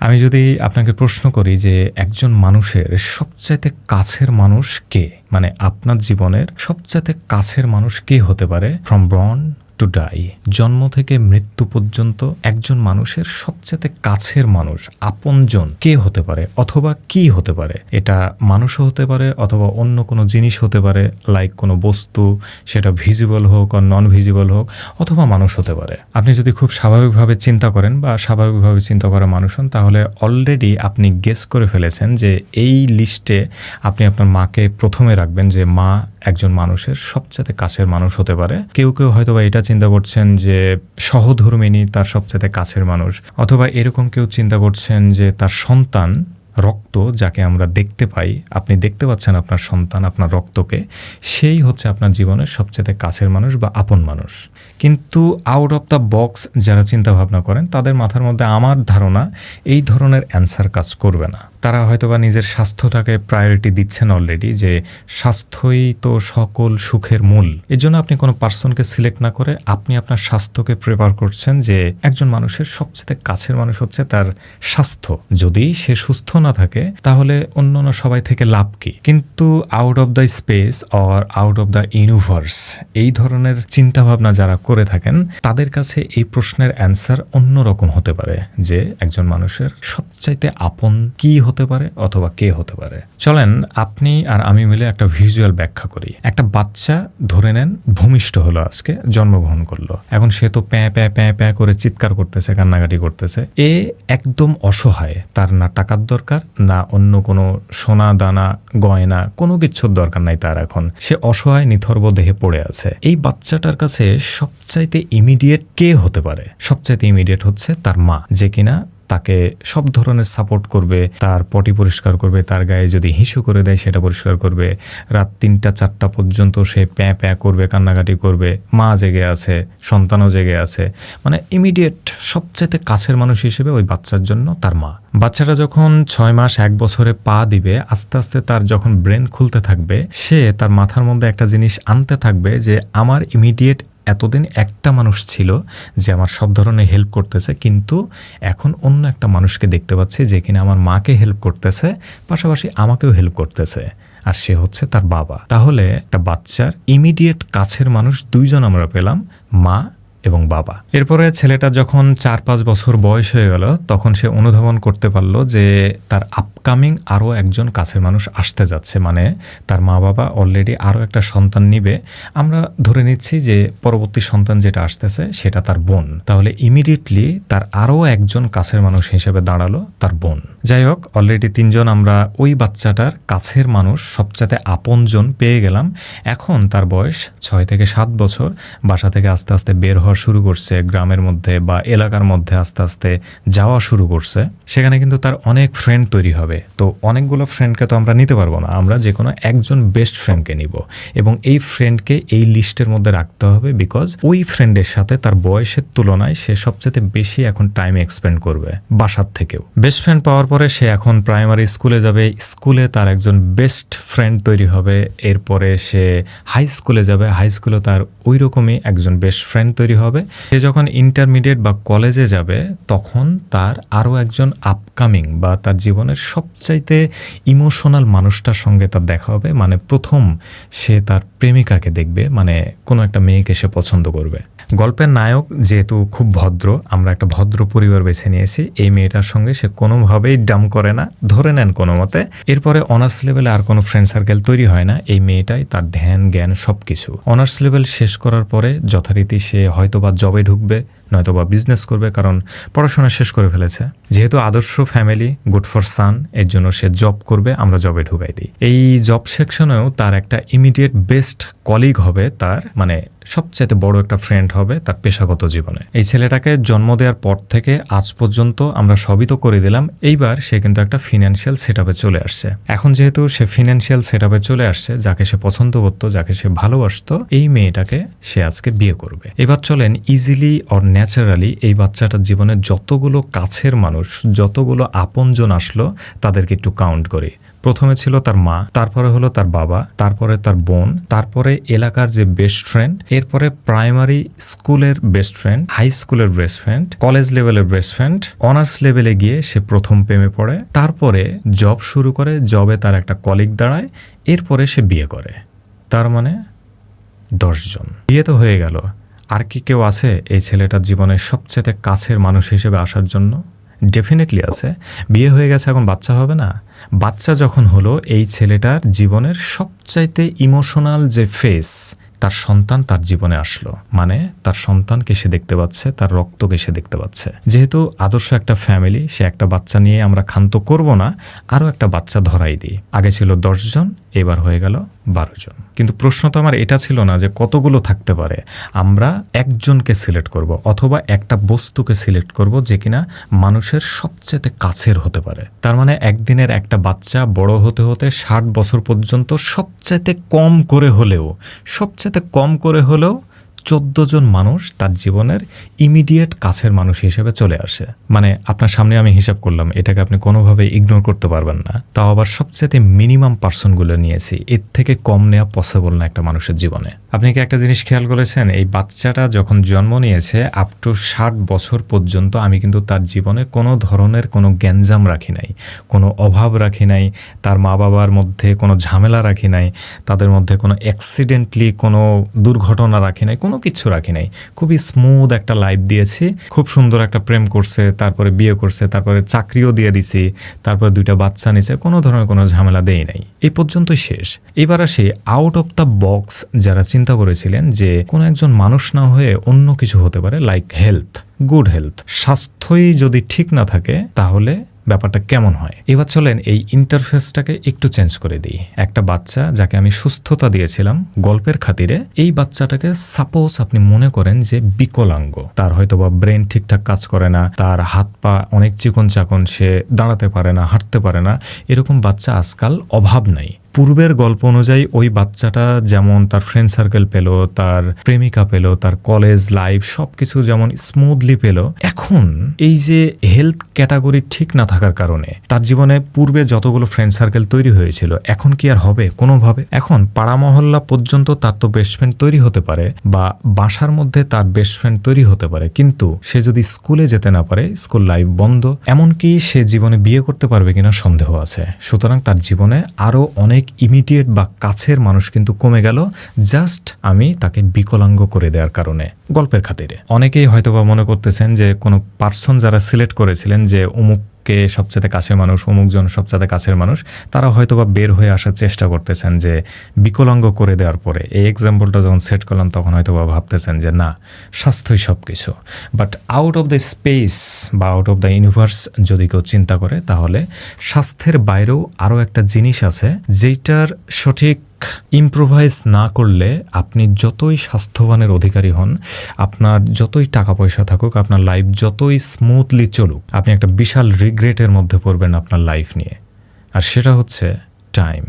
আমি যদি আপনাকে প্রশ্ন করি যে একজন মানুষের সবচাইতে কাছের মানুষ কে? মানে আপনার জীবনের সবচাইতে কাছের মানুষ কে হতে পারে? ফ্রম ব্রন টু ডাই জন্ম থেকে মৃত্যু পর্যন্ত একজন মানুষের সবচেয়ে কাছের মানুষ, আপনজন কে হতে পারে অথবা কি হতে পারে? এটা মানুষও হতে পারে অথবা অন্য কোনো জিনিস হতে পারে লাইক কোনো বস্তু, সেটা ভিজিবল হোক আর নন ভিজিবল হোক, অথবা মানুষ হতে পারে। আপনি যদি খুব স্বাভাবিকভাবে চিন্তা করেন বা স্বাভাবিকভাবে চিন্তা করা মানুষ হন, তাহলে অলরেডি আপনি গেস করে ফেলেছেন যে এই লিস্টে আপনি আপনার মাকে প্রথমে রাখবেন যে মা একজন মানুষের সবচেয়ে কাছের মানুষ হতে পারে। কেউ কেউ হয়তো বা এটা চিন্তা করছেন যে সহধর্মিনী তার সবচেয়ে কাছের মানুষ, অথবা এরকম কেউ চিন্তা করছেন যে তার সন্তান রক্ত যাকে আমরা দেখতে পাই, আপনি দেখতে পাচ্ছেন আপনার সন্তান, আপনার রক্তকে, সেই হচ্ছে আপনার জীবনের সবচেয়ে কাছের মানুষ বা আপন মানুষ। কিন্তু আউট অফ দ্য বক্স যারা চিন্তা ভাবনা করেন, তাদের মাথার মধ্যে আমার ধারণা এই ধরনের অ্যান্সার কাজ করবে না। তারা হয়তোবা নিজের স্বাস্থ্যটাকে প্রায়োরিটি দিচ্ছেন অলরেডি যে স্বাস্থ্যই তো সকল সুখের মূল। এর জন্য আপনি কোনো পার্সনকে সিলেক্ট না করে আপনি আপনার স্বাস্থ্যকে প্রেফার করছেন যে একজন মানুষের সবচেয়ে কাছের মানুষ হচ্ছে তার স্বাস্থ্য। যদি সে সুস্থ না থাকে, তাহলে অন্য সবাই থেকে লাভ কি? কিন্তু out of the space or out of the universe এই ধরনের চিন্তাভাবনা যারা করে থাকেন, তাদের কাছে এই প্রশ্নের অ্যান্সার অন্যরকম হতে পারে, যে একজন মানুষের সবচাইতে আপন কি হতে পারে অথবা কে হতে পারে। চলেন আপনি আর আমি মিলে একটা ভিজুয়াল ব্যাখ্যা করি। একটা বাচ্চা ধরে নেন ভূমিষ্ঠ হলো আজকে, জন্মগ্রহণ করল। এখন সে তো প্যাঁ প্যাঁ প্যাঁ প্যাঁ করে চিৎকার করতেছে, কান্নাকাটি করতেছে। এ একদম অসহায়, তার না টাকার দরকার, না অন্য কোনো সোনা, দানা, গয়না, কোনো কিছুর দরকার নাই তার এখন। সে অসহায়, নিথর্ব দেহে পড়ে আছে। এই বাচ্চাটার কাছে সবচাইতে ইমিডিয়েট কে হতে পারে? সবচাইতে ইমিডিয়েট হচ্ছে তার মা, যে কিনা তাকে সব ধরনের সাপোর্ট করবে, তার পটি পরিষ্কার করবে, তার গায়ে যদি হিসু করে দেয় সেটা পরিষ্কার করবে, রাত তিনটা, চারটা পর্যন্ত সে প্যাঁ প্যাঁ করবে, কান্নাকাটি করবে, মা জেগে আছে, সন্তানও জেগে আছে। মানে ইমিডিয়েট সবচেয়ে কাছের মানুষ হিসেবে ওই বাচ্চার জন্য তার মা। বাচ্চাটা যখন ছয় মাস, এক বছরে পা দিবে, আস্তে আস্তে তার যখন ব্রেন খুলতে থাকবে, সে তার মাথার মধ্যে একটা জিনিস আনতে থাকবে যে, আমার ইমিডিয়েট এতদিন একটা মানুষ ছিল যে আমার সব ধরনের হেল্প করতেছে, কিন্তু এখন অন্য একটা মানুষকে দেখতে পাচ্ছি যে কিনা আমার মাকে হেল্প করতেছে, পাশাপাশি আমাকেও হেল্প করতেছে, আর সে হচ্ছে তার বাবা। তাহলে একটা বাচ্চার ইমিডিয়েট কাছের মানুষ দুইজন আমরা পেলাম, মা এবং বাবা। এরপরে ছেলেটা যখন চার পাঁচ বছর বয়স হয়ে গেল, তখন সে অনুধাবন করতে পারল যে তার আপকামিং আরও একজন কাছের মানুষ আসতে যাচ্ছে। মানে তার মা বাবা অলরেডি আরও একটা সন্তান নিবে। আমরা ধরে নিচ্ছি যে পরবর্তী সন্তান যেটা আসতেছে, সেটা তার বোন। তাহলে ইমিডিয়েটলি তার আরও একজন কাছের মানুষ হিসেবে দাঁড়াল তার বোন। যাই হোক অলরেডি তিনজন আমরা ওই বাচ্চাটার কাছের মানুষ, সবচাইতে আপনজন পেয়ে গেলাম। এখন তার বয়স ছয় থেকে সাত বছর। বাসা থেকে আস্তে আস্তে বের হওয়া শুরু করছে, গ্রামের মধ্যে বা এলাকার মধ্যে আস্তে আস্তে যাওয়া শুরু করছে। সেখানে কিন্তু তার অনেক ফ্রেন্ড তৈরি হবে। তো অনেকগুলো ফ্রেন্ডকে তো আমরা নিতে পারব না। আমরা যে কোনো একজন বেস্ট ফ্রেন্ডকে নিব। এবং এই ফ্রেন্ডকে এই লিস্টের মধ্যে রাখতে হবে বিকজ ওই ফ্রেন্ডের সাথে তার বয়সের তুলনায় সে সবচেয়ে বেশি এখন টাইম এক্সপেন্ড করবে বাসার থেকেও। বেস্ট ফ্রেন্ড পাওয়ার পরে সে এখন প্রাইমারি স্কুলে যাবে। স্কুলে তার একজন বেস্ট ফ্রেন্ড তৈরি হবে। এরপরে সে হাই স্কুলে যাবে। হাই স্কুলে তার ওই রকমই একজন বেস্ট ফ্রেন্ড তৈরি হবে। সে যখন ইন্টারমিডিয়েট বা কলেজে যাবে, তখন তার আরও একজন আপকামিং বা তার জীবনের সবচাইতে ইমোশনাল মানুষটার সঙ্গে তার দেখা হবে। মানে প্রথম সে তার প্রেমিকাকে দেখবে। মানে কোনো একটা মেয়েকে সে পছন্দ করবে। গল্পের নায়ক যেহেতু খুব ভদ্র, আমরা একটা ভদ্র পরিবার বেছে নিয়েছি, এই মেয়েটার সঙ্গে সে কোনোভাবেই ডাম করে না, ধরে নেন কোনো মতে। এরপরে অনার্স লেভেলে আর কোনো ফ্রেন্ড সার্কেল তৈরি হয় না, এই মেয়েটাই তার ধ্যান, জ্ঞান সব কিছু অনার্স লেভেল শেষ করার পরে যথারীতি সে হয়তোবা জবে ঢুকবে নয়তোবা বিজনেস করবে, কারণ পড়াশোনা শেষ করে ফেলেছে। যেহেতু আদর্শ ফ্যামিলি গুড ফর সান এর জন্য সে জব করবে, আমরা জবে ঢুকাই দিই। এই জব সেকশনেও তার একটা ইমিডিয়েট বেস্ট কলিগ হবে, তার মানে সবচেয়ে বড় একটা ফ্রেন্ড হবে তার পেশাগত জীবনে। এই ছেলেটাকে জন্ম দেওয়ার পর থেকে আজ পর্যন্ত আমরা সবই তো করে দিলাম, এইবার সে কিন্তু একটা ফিনান্সিয়াল সেট চলে আসছে। এখন যেহেতু সে ফিনান্সিয়াল সেট চলে আসছে, যাকে সে পছন্দ করতো, যাকে সে ভালোবাসতো, এই মেয়েটাকে সে আজকে বিয়ে করবে। এবার চলেন ইজিলি অর ন্যাচারালি এই বাচ্চাটার জীবনে যতগুলো কাছের মানুষ, যতগুলো আপনজন আসলো, তাদেরকে একটু কাউন্ট করি। প্রথমে ছিল তার মা, তারপরে হলো তার বাবা, তারপরে তার বোন, তারপরে এলাকার যে বেস্ট ফ্রেন্ড এরপরে প্রাইমারি স্কুলের বেস্ট ফ্রেন্ড হাই স্কুলের বেস্ট ফ্রেন্ড কলেজ লেভেলের বেস্ট ফ্রেন্ড অনার্স লেভেলে গিয়ে সে প্রথম প্রেমে পড়ে, তারপরে জব শুরু করে জবে তার একটা কলিগ দাঁড়ায়, এরপরে সে বিয়ে করে। তার মানে দশজন বিয়ে তো হয়ে গেল। আর কি কেউ আছে এই ছেলেটার জীবনের সবচেয়ে কাছের মানুষ হিসেবে আসার জন্য? ডেফিনেটলি আছে। বিয়ে হয়ে গেছে, এখন বাচ্চা হবে না। বাচ্চা যখন হলো, এই ছেলেটার জীবনের সবচাইতে ইমোশনাল যে ফেস তার সন্তান তার জীবনে আসলো। মানে তার সন্তানকে সে দেখতে পাচ্ছে, তার রক্তকে সে দেখতে পাচ্ছে। যেহেতু আদর্শ একটা ফ্যামিলি সে একটা বাচ্চা নিয়ে আমরা ক্ষান্ত করব না, আরও একটা বাচ্চা ধরাই দিই। আগে ছিল দশজন এবার হয়ে গেল বারো জন। কিন্তু প্রশ্ন তো আমার এটা ছিল না যে কতগুলো থাকতে পারে। আমরা একজনকে সিলেক্ট করব অথবা একটা বস্তুকে সিলেক্ট করব যে কিনা মানুষের সবচেয়ে কাছের হতে পারে। তার মানে একদিনের একটা বাচ্চা বড় হতে হতে ষাট বছর পর্যন্ত সবচাইতে কম করে হলেও সবচাইতে কম করে হলেও চোদ্দ জন মানুষ তার জীবনের ইমিডিয়েট কাছের মানুষ হিসেবে চলে আসে। মানে আপনার সামনে আমি হিসাব করলাম, এটাকে আপনি কোনোভাবে ইগনোর করতে পারবেন না। তাও আবার সবচেয়ে মিনিমাম পার্সনগুলো নিয়েছি, এর থেকে কম নেওয়া পসিবল না একটা মানুষের জীবনে। আপনি কি একটা জিনিস খেয়াল করেছেন? এই বাচ্চাটা যখন জন্ম নিয়েছে আপ টু ষাট বছর পর্যন্ত আমি কিন্তু তার জীবনে কোনো ধরনের কোনো গ্যাঞ্জাম রাখি নাই, কোনো অভাব রাখি নাই, তার মা বাবার মধ্যে কোনো ঝামেলা রাখি নাই, তাদের মধ্যে কোনো অ্যাক্সিডেন্টলি কোনো দুর্ঘটনা রাখি নাই কোনো কিছু রাখি নাই। খুবই স্মুথ একটা লাইফ দিয়েছি। খুব সুন্দর একটা প্রেম করছে, তারপরে বিয়ে করছে, তারপরে চাকরিও দিয়ে দিছি, তারপরে দুইটা বাচ্চা নিছে, কোনো ধরনের কোনো ঝামেলা দেই নাই। এই পর্যন্তই শেষ। এবার আসে আউট অফ দ্য বক্স যারা চিন্তা করেছিলেন যে কোনো একজন মানুষ না হয়ে অন্য কিছু হতে পারে লাইক হেলথ গুড হেলথ স্বাস্থ্যই যদি ঠিক না থাকে, তাহলে ব্যাপারটা কেমন হয়? এবার চলেন এই ইন্টারফেসটাকে একটু চেঞ্জ করে দিই। একটা বাচ্চা যাকে আমি সুস্থতা দিয়েছিলাম, গল্পের খাতিরে এই বাচ্চাটাকে সাপোজ আপনি মনে করেন যে বিকলাঙ্গ। তার হয়তো বা ব্রেন ঠিকঠাক কাজ করে না, তার হাত পা অনেক চিকন চাকন সে দাঁড়াতে পারে না, হাঁটতে পারে না। এরকম বাচ্চা আজকাল অভাব নাই। পূর্বের গল্প অনুযায়ী ওই বাচ্চাটা যেমন তার ফ্রেন্ড সার্কেল পেল, তার প্রেমিকা পেল, তার কলেজ লাইফ সব কিছু যেমন স্মুথলি পেল, এখন এই যে হেলথ ক্যাটাগরি ঠিক না থাকার কারণে তার জীবনে পূর্বে যতগুলো ফ্রেন্ড সার্কেল তৈরি হয়েছিল, এখন কি আর হবে? কোনোভাবে। এখন পাড়া মহল্লা পর্যন্ত তার তো বেস্ট ফ্রেন্ড তৈরি হতে পারে বা বাসার মধ্যে তার বেস্ট ফ্রেন্ড তৈরি হতে পারে, কিন্তু সে যদি স্কুলে যেতে না পারে স্কুল লাইফ বন্ধ, এমনকি সে জীবনে বিয়ে করতে পারবে কিনা সন্দেহ আছে। সুতরাং তার জীবনে আরও অনেক অনেক ইমিডিয়েট বা কাছের মানুষ কিন্তু কমে গেল জাস্ট আমি তাকে বিকলাঙ্গ করে দেওয়ার কারণে, গল্পের খাতিরে। অনেকেই হয়তোবা মনে করতেছেন যে কোনো পার্সন যারা সিলেক্ট করেছিলেন যে অমুক কে সবচেয়ে কাছের মানুষ, অমুকজন সবচেয়ে কাছের মানুষ, তারা হয়তো বা বের হয়ে আসার চেষ্টা করতেছেন যে বিকলাঙ্গ করে দেওয়ার পরে। এই এক্সাম্পলটা যখন সেট করলাম, তখন হয়তো বা ভাবতেছেন যে না স্বাস্থ্যই সব কিছু but out of the space বা আউট অফ দ্য ইউনিভার্স যদি কেউ চিন্তা করে, তাহলে স্বাস্থ্যের বাইরেও আরও একটা জিনিস আছে যেটার সঠিক ইম্প্রোভাইজ না করলে আপনি যতই স্বাস্থ্যবানের অধিকারী হন, আপনার যতই টাকা পয়সা থাকুক, আপনার লাইফ যতই স্মুথলি চলুক, আপনি একটা বিশাল রিগ্রেটের মধ্যে পড়বেন আপনার লাইফ নিয়ে। আর সেটা হচ্ছে টাইম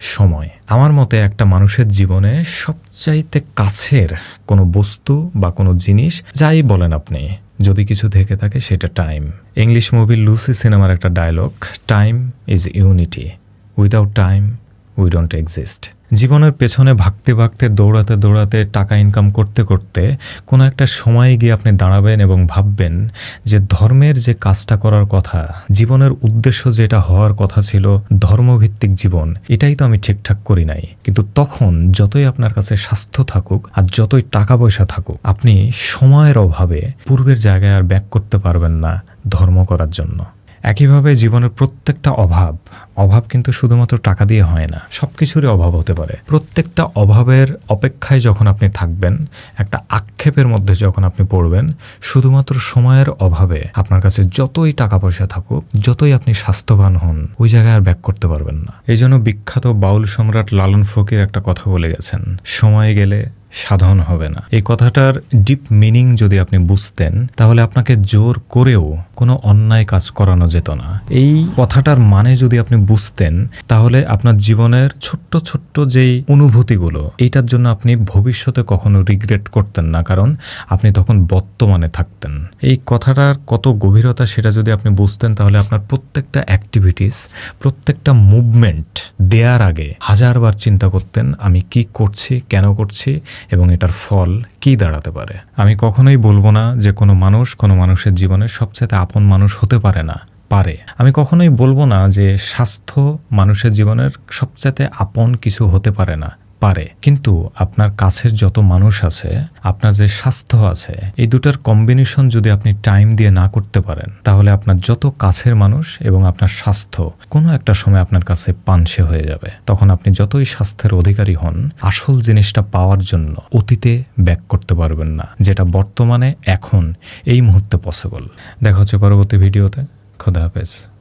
সময়। আমার মতে একটা মানুষের জীবনে সবচাইতে কাছের কোনো বস্তু বা কোনো জিনিস, যাই বলেন আপনি, যদি কিছু থেকে থাকে সেটা টাইম ইংলিশ মুভি লুসি সিনেমার একটা dialogue time is unity without time we don't exist জীবনের পেছনে ভাগতে ভাগতে, দৌড়াতে দৌড়াতে, টাকা ইনকাম করতে করতে কোনো একটা সময়ে গিয়ে আপনি দাঁড়াবেন এবং ভাববেন যে ধর্মের যে কাজটা করার কথা, জীবনের উদ্দেশ্য যেটা হওয়ার কথা ছিল ধর্মভিত্তিক জীবন, এটাই তো আমি ঠিকঠাক করি নাই। কিন্তু তখন যতই আপনার কাছে স্বাস্থ্য থাকুক আর যতই টাকা পয়সা থাকুক, আপনি সময়ের অভাবে পূর্বের জায়গায় আর ব্যাক করতে পারবেন না ধর্ম করার জন্য। একইভাবে জীবনের প্রত্যেকটা অভাব অভাব কিন্তু শুধুমাত্র টাকা দিয়ে হয় না সব কিছুরই অভাব হতে পারে। প্রত্যেকটা অভাবের অপেক্ষায় যখন আপনি থাকবেন, একটা আক্ষেপের মধ্যে যখন আপনি পড়বেন, শুধুমাত্র সময়ের অভাবে আপনার কাছে যতই টাকা পয়সা থাকুক, যতই আপনি স্বাস্থ্যবান হন, ওই জায়গায় আর ব্যাক করতে পারবেন না। এই জন্য বিখ্যাত বাউল সম্রাট লালন ফকির একটা কথা বলে গেছেন, সময় গেলে সাধন হবে না। এই কথাটার ডিপ মিনিং যদি আপনি বুঝতেন, তাহলে আপনাকে জোর করেও কোনো অন্যায় কাজ করানো যেত না। এই কথাটার মানে যদি আপনি বুঝতেন, তাহলে আপনার জীবনের ছোট্ট ছোট্ট যেই অনুভূতিগুলো, এইটার জন্য আপনি ভবিষ্যতে কখনো রিগ্রেট করতেন না, কারণ আপনি তখন বর্তমানে থাকতেন। এই কথাটার কত গভীরতা সেটা যদি আপনি বুঝতেন, তাহলে আপনার প্রত্যেকটা অ্যাক্টিভিটিস প্রত্যেকটা মুভমেন্ট দেওয়ার আগে হাজারবার চিন্তা করতেন, আমি কি করছি, কেন করছি, এবং এটার ফল কি দাঁড়াতে পারে। আমি কখনোই বলব না যে কোনো মানুষ কোনো মানুষের জীবনে সবচেয়ে আপন মানুষ হতে পারে না। পারে। আমি কখনোই বলব না যে স্বাস্থ্য মানুষের জীবনের সবচাইতে আপন কিছু হতে পারে না, পারে। কিন্তু আপনার কাছের যত মানুষ আছে, আপনার যে স্বাস্থ্য আছে, এই দুটার কম্বিনেশন যদি আপনি টাইম দিয়ে না করতে পারেন, তাহলে আপনার যত কাছের মানুষ এবং আপনার স্বাস্থ্য কোনো একটা সময় আপনার কাছে পানসে হয়ে যাবে। তখন আপনি যতই স্বাস্থ্যের অধিকারী হন, আসল জিনিসটা পাওয়ার জন্য অতীতে ব্যাক করতে পারবেন না, যেটা বর্তমানে এখন, এই মুহূর্তে পসিবল দেখা হচ্ছে পরবর্তী ভিডিওতে। খোদা হাফেজ।